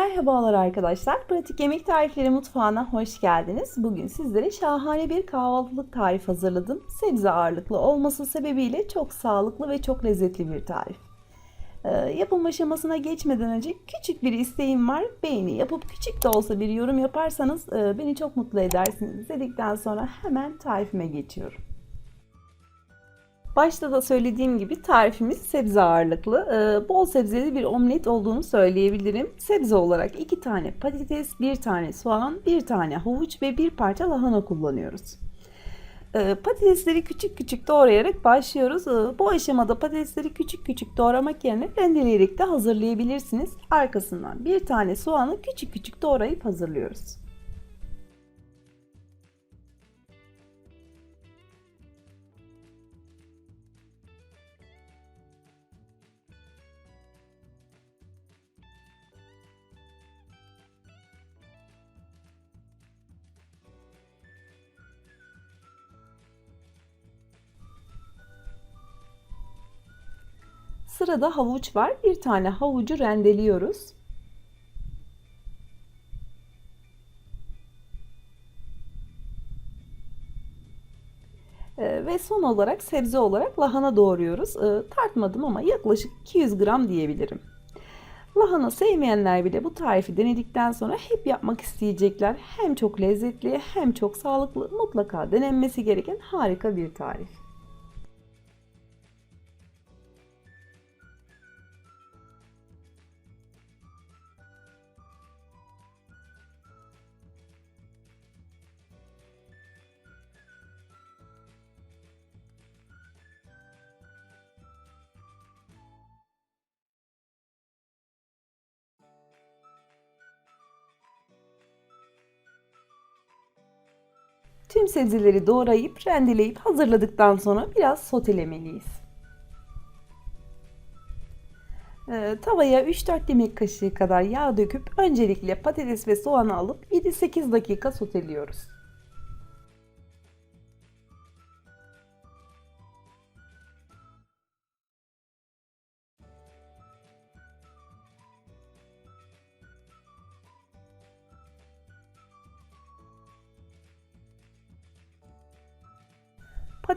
Merhabalar arkadaşlar. Pratik Yemek Tarifleri Mutfağı'na hoş geldiniz. Bugün sizlere şahane bir kahvaltılık tarif hazırladım. Sebze ağırlıklı olması sebebiyle çok sağlıklı ve çok lezzetli bir tarif. Ee, yapım aşamasına geçmeden önce küçük bir isteğim var. Beğeni yapıp küçük de olsa bir yorum yaparsanız e, beni çok mutlu edersiniz. Dedikten sonra hemen tarifime geçiyorum. Başta da söylediğim gibi tarifimiz sebze ağırlıklı. Ee, bol sebzeli bir omlet olduğunu söyleyebilirim. Sebze olarak 2 tane patates, 1 tane soğan, 1 tane havuç ve 1 parça lahana kullanıyoruz. Ee, patatesleri küçük küçük doğrayarak başlıyoruz. Ee, bu aşamada patatesleri küçük küçük doğramak yerine rendeleyerek de hazırlayabilirsiniz. Arkasından bir tane soğanı küçük küçük doğrayıp hazırlıyoruz. Sırada havuç var. Bir tane havucu rendeliyoruz. Ee, ve son olarak sebze olarak lahana doğruyoruz. Ee, tartmadım ama yaklaşık 200 gram diyebilirim. Lahana sevmeyenler bile bu tarifi denedikten sonra hep yapmak isteyecekler. Hem çok lezzetli hem çok sağlıklı mutlaka denenmesi gereken harika bir tarif. Tüm sebzeleri doğrayıp rendeleyip hazırladıktan sonra biraz sotelemeliyiz. Ee, tavaya 3-4 yemek kaşığı kadar yağ döküp öncelikle patates ve soğanı alıp 7-8 dakika soteliyoruz.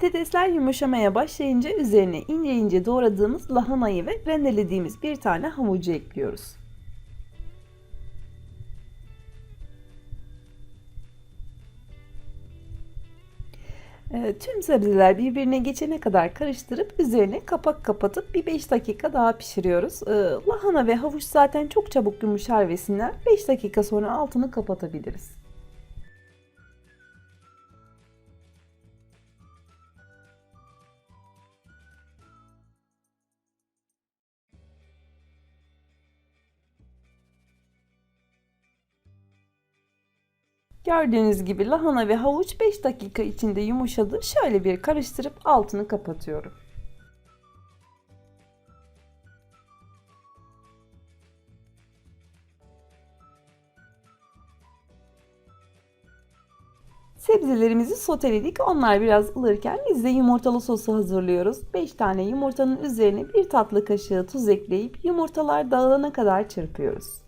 Patatesler yumuşamaya başlayınca üzerine ince ince doğradığımız lahanayı ve rendelediğimiz bir tane havucu ekliyoruz. Tüm sebzeler birbirine geçene kadar karıştırıp üzerine kapak kapatıp bir 5 dakika daha pişiriyoruz. Ee, lahana ve havuç zaten çok çabuk yumuşar ve siner. 5 dakika sonra altını kapatabiliriz. Gördüğünüz gibi lahana ve havuç 5 dakika içinde yumuşadı. Şöyle bir karıştırıp altını kapatıyorum. Sebzelerimizi soteledik. Onlar biraz ılırken biz de yumurtalı sosu hazırlıyoruz. 5 tane yumurtanın üzerine bir tatlı kaşığı tuz ekleyip yumurtalar dağılana kadar çırpıyoruz.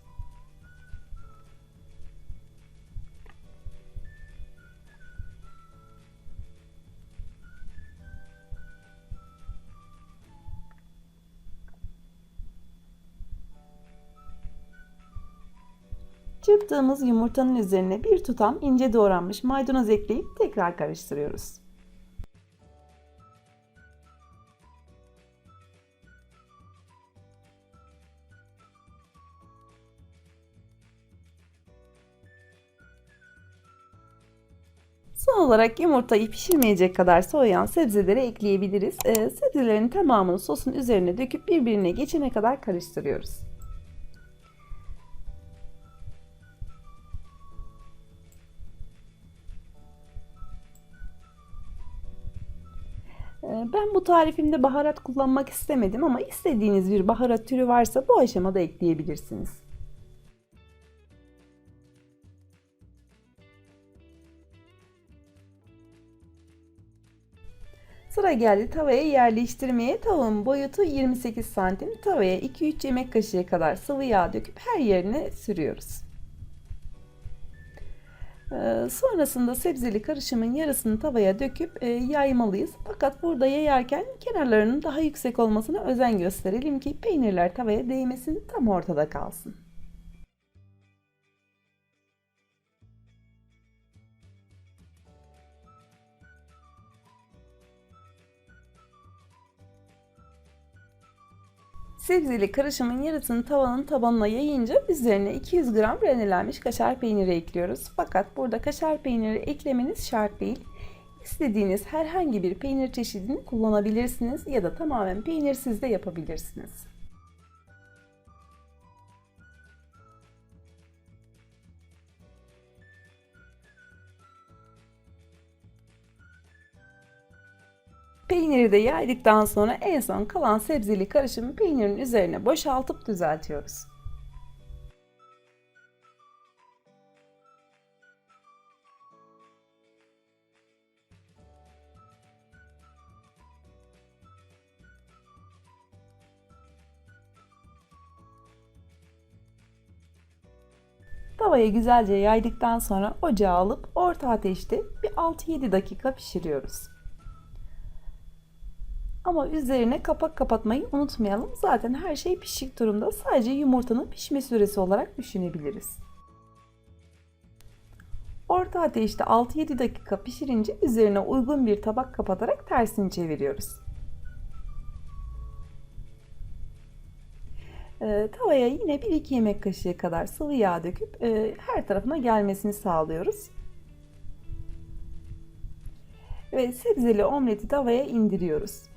Çırptığımız yumurtanın üzerine bir tutam ince doğranmış maydanoz ekleyip tekrar karıştırıyoruz. Son olarak yumurtayı pişirmeyecek kadar soğuyan sebzeleri ekleyebiliriz. Ee, sebzelerin tamamını sosun üzerine döküp birbirine geçene kadar karıştırıyoruz. Ben bu tarifimde baharat kullanmak istemedim ama istediğiniz bir baharat türü varsa bu aşamada ekleyebilirsiniz. Sıra geldi tavaya yerleştirmeye. Tavuğun boyutu 28 santim. Tavaya 2-3 yemek kaşığı kadar sıvı yağ döküp her yerine sürüyoruz. Ee, Sonrasında sebzeli karışımın yarısını tavaya döküp e, yaymalıyız. Fakat burada yayarken kenarlarının daha yüksek olmasına özen gösterelim ki peynirler tavaya değmesin, tam ortada kalsın. Sebzeli karışımın yarısını tavanın tabanına yayınca üzerine 200 gram rendelenmiş kaşar peyniri ekliyoruz. Fakat burada kaşar peyniri eklemeniz şart değil. İstediğiniz herhangi bir peynir çeşidini kullanabilirsiniz ya da tamamen peynirsiz de yapabilirsiniz. Peyniri de yaydıktan sonra en son kalan sebzeli karışımı peynirin üzerine boşaltıp düzeltiyoruz. Tavayı güzelce yaydıktan sonra ocağa alıp orta ateşte bir 6-7 dakika pişiriyoruz. Ama üzerine kapak kapatmayı unutmayalım. Zaten her şey pişik durumda. Sadece yumurtanın pişme süresi olarak düşünebiliriz. Orta ateşte 6-7 dakika pişirince üzerine uygun bir tabak kapatarak tersini çeviriyoruz. Ee, tavaya yine 1-2 yemek kaşığı kadar sıvı yağ döküp e, her tarafına gelmesini sağlıyoruz. Ve sebzeli omleti tavaya indiriyoruz.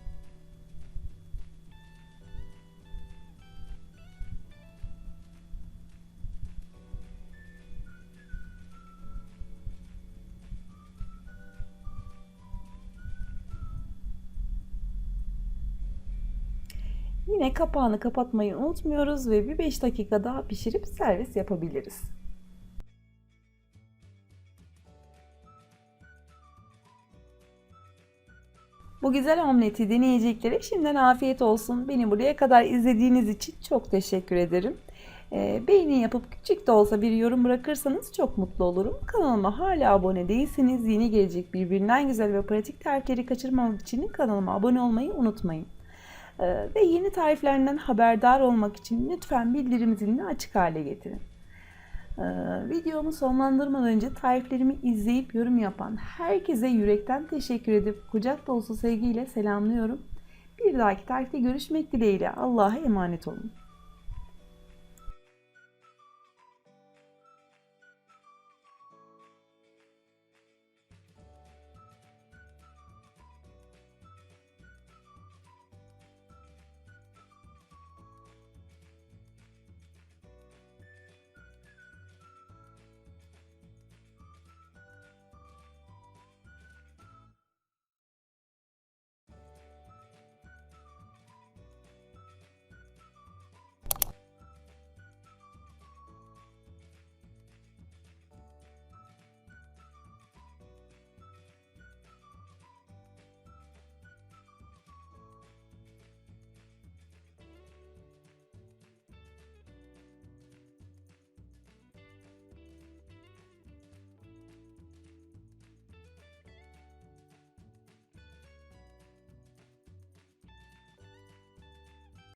Yine kapağını kapatmayı unutmuyoruz ve bir 5 dakika daha pişirip servis yapabiliriz. Bu güzel omleti deneyeceklere şimdiden afiyet olsun. Beni buraya kadar izlediğiniz için çok teşekkür ederim. Ee, beğeni yapıp küçük de olsa bir yorum bırakırsanız çok mutlu olurum. Kanalıma hala abone değilseniz yeni gelecek birbirinden güzel ve pratik tarifleri kaçırmamak için kanalıma abone olmayı unutmayın. Ee, ve yeni tariflerinden haberdar olmak için lütfen bildirim zilini açık hale getirin. Ee, videomu sonlandırmadan önce tariflerimi izleyip yorum yapan herkese yürekten teşekkür edip kucak dolusu sevgiyle selamlıyorum. Bir dahaki tarifte görüşmek dileğiyle Allah'a emanet olun.